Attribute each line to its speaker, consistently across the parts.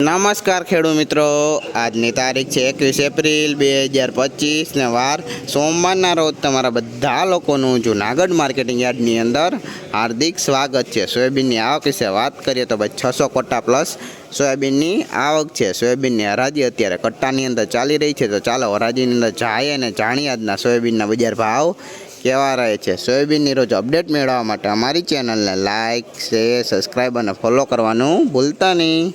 Speaker 1: નમસ્કાર ખેડૂત મિત્રો. આજની તારીખ છે એકવીસ એપ્રિલ બે હજાર પચીસને વાર સોમવારના રોજ તમારા બધા લોકોનું જુનાગઢ માર્કેટિંગ યાર્ડની અંદર હાર્દિક સ્વાગત છે. સોયાબીનની આવક વિશે વાત કરીએ તો ભાઈ છસો કટ્ટા પ્લસ સોયાબીનની આવક છે. સોયાબીનની હરાજી અત્યારે કટ્ટાની અંદર ચાલી રહી છે. તો ચાલો હરાજીની અંદર જાય અને જાણીએ આજના સોયાબીનના બજાર ભાવ કેવા રહે છે. સોયાબીનની રોજ અપડેટ મેળવવા માટે અમારી ચેનલને લાઇક શેર, સબસ્ક્રાઈબ અને ફોલો કરવાનું ભૂલતા નહીં.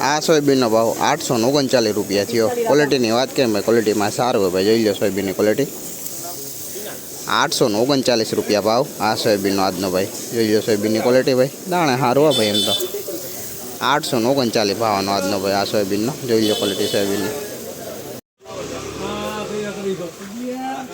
Speaker 1: આ સોયાબીનનો ભાવ આઠસો ને ઓગણચાલીસ રૂપિયા થયો ક્વોલિટીની વાત કરીએ ભાઈ ક્વોલિટીમાં સારું હોય ભાઈ જોઈ લો સોયાબીનની ક્વોલિટી આઠસો ને ઓગણચાલીસ રૂપિયા ભાવ આ સોયાબીનનો આજનો ભાઈ જોઈ લો સોયાબીનની ક્વોલિટી ભાઈ દાણે સારું હોય ભાઈ એમ તો આઠસો ને ઓગણચાલીસ ભાવનો આજનો ભાઈ આ સોયાબીનનો જોઈ લો ક્વોલિટી સોયાબીનની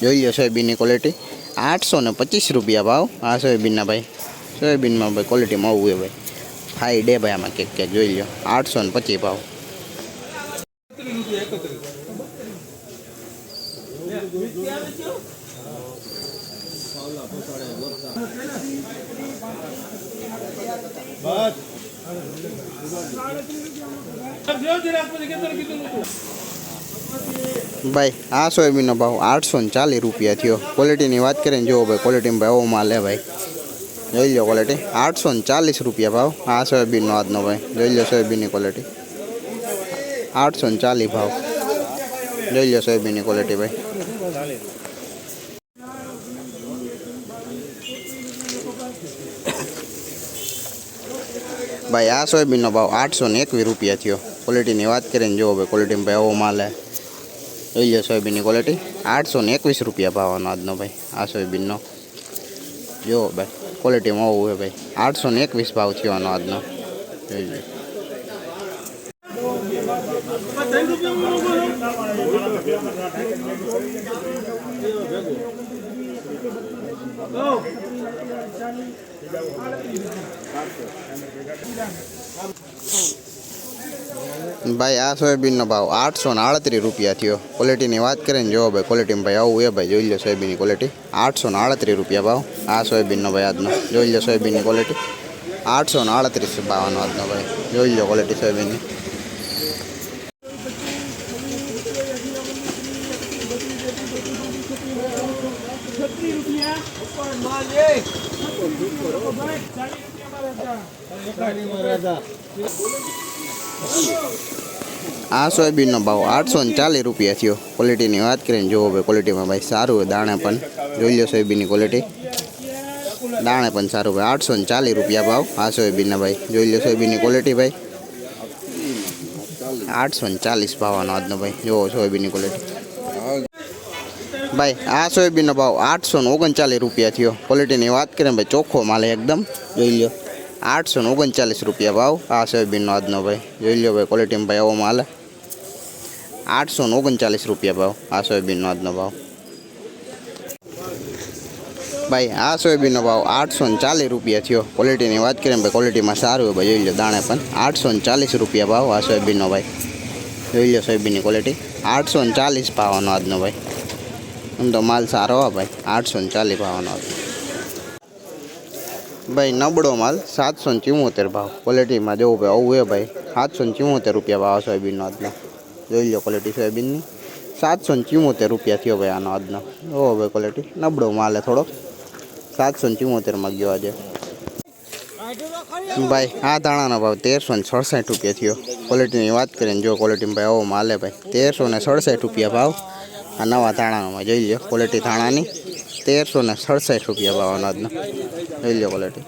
Speaker 1: જોઈ લો સોયાબીનની ક્વોલિટી આઠસો ને પચીસ રૂપિયા ભાવ આ સોયાબીનના ભાઈ સોયાબીનમાં ભાઈ ક્વોલિટીમાં આવું હોય ભાઈ ફાઈ ડે ભાઈ આમાં ક્યાંક ક્યાંક જોઈ લો આઠસો ને પચીસ ભાવ
Speaker 2: જો જરાક પછી કેતર કીધું નહોતું.
Speaker 1: ભાઈ આ સોયાબીનનો ભાવ આઠસો ને ચાલીસ રૂપિયા થયો ક્વોલિટીની વાત કરીએ ને જુઓ ભાઈ ક્વોલિટીમાં ભાઈ આવો માલ હે ભાઈ જોઈ લો ક્વોલિટી આઠસો ને ચાલીસ રૂપિયા ભાવ આ સોયાબીનનો આજનો ભાઈ જોઈ લો સોયાબીનની ક્વોલિટી આઠસો ને ચાલીસ ભાવ જોઈ લો સોયાબીનની ક્વોલિટી ભાઈ ભાઈ આ સોયાબીનનો ભાવ આઠસો ને એકવીસ રૂપિયા થયો ક્વોલિટીની વાત કરીએ ને જુઓ ભાઈ ક્વોલિટીમાં ભાઈ આવો માલ હે જોઈ લો સોયાબીનની ક્વોલિટી આઠસો ને એકવીસ રૂપિયા ભાવનો આજનો ભાઈ આ સોયાબીનનો જુઓ ભાઈ ક્વોલિટીમાં આવું હોય ભાઈ આઠસો ને એકવીસ ભાવ થયો આનો આજનો જોઈ લો ભાઈ આ સોયાબીનનો ભાવ આઠસો ને આડત્રીસ રૂપિયા થયો ક્વોલિટીની વાત કરીએ ને જુઓ ભાઈ ક્વોલિટીમાં ભાઈ આવું એ ભાઈ જોઈ લો સોયાબીનની ક્વોલિટી આઠસો ને આડત્રીસ રૂપિયા ભાવ આ સોયાબીનનો ભાઈ આજનો જોઈ લો સોયાબીનની ક્વોલિટી આઠસો ને આડત્રીસ ભાવનો આજનો ભાઈ જોઈ લો ક્વોલિટી સોયાબીનની આ સોયાબીનનો ભાવ આઠસો ને ચાલીસ રૂપિયા થયો. ક્વોલિટીની વાત કરીએ ને જુઓ ભાઈ ક્વોલિટીમાં ભાઈ સારું દાણે પણ. જોઈ લો સોયાબીનની ક્વોલિટી દાણે પણ સારું ભાઈ, આઠસો ને ચાલીસ રૂપિયા ભાવ આ સોયાબીનના ભાઈ. જોઈ લો સોયાબીનની ક્વોલિટી ભાઈ. આઠસો ને ચાલીસ ભાવવાનો આજનો ભાઈ. જોવો સોયાબીનની ક્વોલિટી ભાઈ, આ સોયાબીનનો ભાવ આઠસો ને ઓગણચાલીસ રૂપિયા થયો. ક્વોલિટીની વાત કરીને ભાઈ ચોખ્ખો માલ એકદમ. જોઈ લો. આઠસો ને ઓગણચાલીસ રૂપિયા ભાવ આ સોયાબીનનો આજનો ભાઈ જોઈ લો ભાઈ ક્વોલિટીમાં ભાઈ આવો માલ આઠસો ને ઓગણચાલીસ રૂપિયા ભાવ આ સોયાબીનનો આજનો ભાવ ભાઈ આ સોયાબીનનો ભાવ આઠસો ને ચાલીસ રૂપિયા થયો ક્વોલિટીની વાત કરીએ ને ભાઈ ક્વોલિટીમાં સારું હોય ભાઈ જોઈ લો દાણે પણ આઠસો ને ચાલીસ રૂપિયા ભાવ આ સોયાબીનનો ભાઈ જોઈ લો સોયાબીનની ક્વોલિટી આઠસો ને ચાલીસ ભાવનો આજનો ભાઈ એમ તો માલ સારો હોય ભાઈ આઠસો ને ચાલીસ ભાવનો આજનો ભાઈ, નબળો માલ, સાતસો ને ભાવ. ક્વોલિટીમાં જવું ભાઈ, આવું એ ભાઈ. સાતસો ને રૂપિયા ભાવ સોયાબીનનો આજનો. જોઈ લો ક્વોલિટી સોયાબીનની સાતસો ને રૂપિયા થયો ભાઈ આનો આજનો. ઓ ભાઈ ક્વોલિટી નબળો માલ હે થોડોક. સાતસો ને ગયો આજે. ભાઈ, આ દાણાનો ભાવ તેરસો ને સડસઠ રૂપિયા થયો. ક્વોલિટીની વાત કરીએ ને જો ક્વોલિટીમાં ભાઈ આવો માલે ભાઈ. તેરસો ને સડસઠ રૂપિયા ભાવ. આ નવા ધાણામાં જોઈ લો ક્વોલિટી ધાણાની. તેરસો ને સડસઠ રૂપિયા ભાવ અનાજનો લઈ લો ક્વોલિટી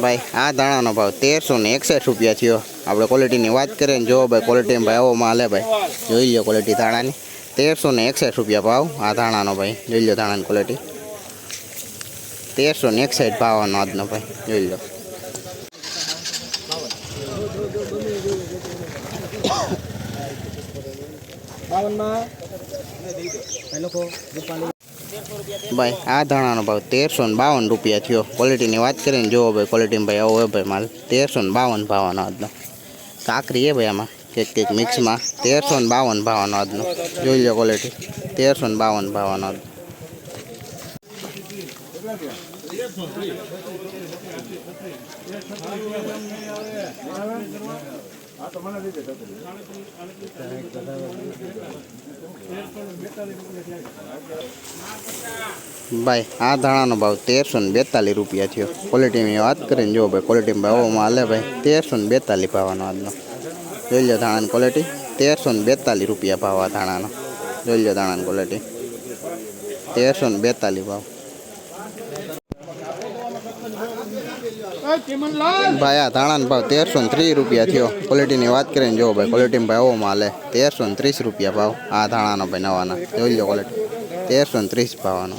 Speaker 1: ભાઈ, આ ધાણાનો ભાવ તેરસો ને એકસઠ રૂપિયા થયો. આપણે ક્વોલિટીની વાત કરીએ ને, જો ભાઈ ક્વોલિટી ભાઈ આવો માલે ભાઈ. જોઈ લો ક્વોલિટી ધાણાની. તેરસો ને એકસઠ રૂપિયા ભાવ આ ધાણાનો ભાઈ. જોઈ લો ધાણાની ક્વોલિટી તેરસો ને એકસઠ ભાવ અનાજનો ભાઈ. જોઈ લો. ભાઈ, આ ધાણાનો ભાવ તેરસો ને બાવન રૂપિયા થયો. ક્વોલિટીની વાત કરીને જુઓ ભાઈ ક્વોલિટીમાં ભાઈ આવો ભાઈ માલ. તેરસો ને બાવન ભાવનો આજનો. કાકરી એ ભાઈ આમાં કંઈક કંઈક મિક્સમાં તેરસો ને બાવન ભાવનો આજનો. જોઈ લો ક્વોલિટી તેરસો ને બાવન ભાવનો આજનો. ભાઈ, આ ધાણાનો ભાવ તેરસો ને બેતાલીસ રૂપિયા થયો. ક્વોલિટીની વાત કરીને જો ભાઈ ક્વોલિટીમાં ભાવ હાલે ભાઈ. તેરસો ને બેતાલીસ ભાવનો આજનો. જોઈ લો ધાણાની ક્વોલિટી તેરસો ને બેતાલીસ રૂપિયા ભાવ આ ધાણાનો. જોઈ લો ધાણાની ક્વોલિટી તેરસો ને બેતાલીસ ભાવ. ભાઈ, આ ધાણાનો ભાવ તેરસો ને ત્રીસ રૂપિયા થયો. ક્વોલિટીની વાત કરીને જો ભાઈ ક્વોલિટીમાં ભાઈ આવો માલ હે તેરસો ને ત્રીસ રૂપિયા ભાવ. આ ધાણાનો ભાઈ નવાના. જોઈ લો ક્વોલિટી તેરસો ને ત્રીસ ભાવનો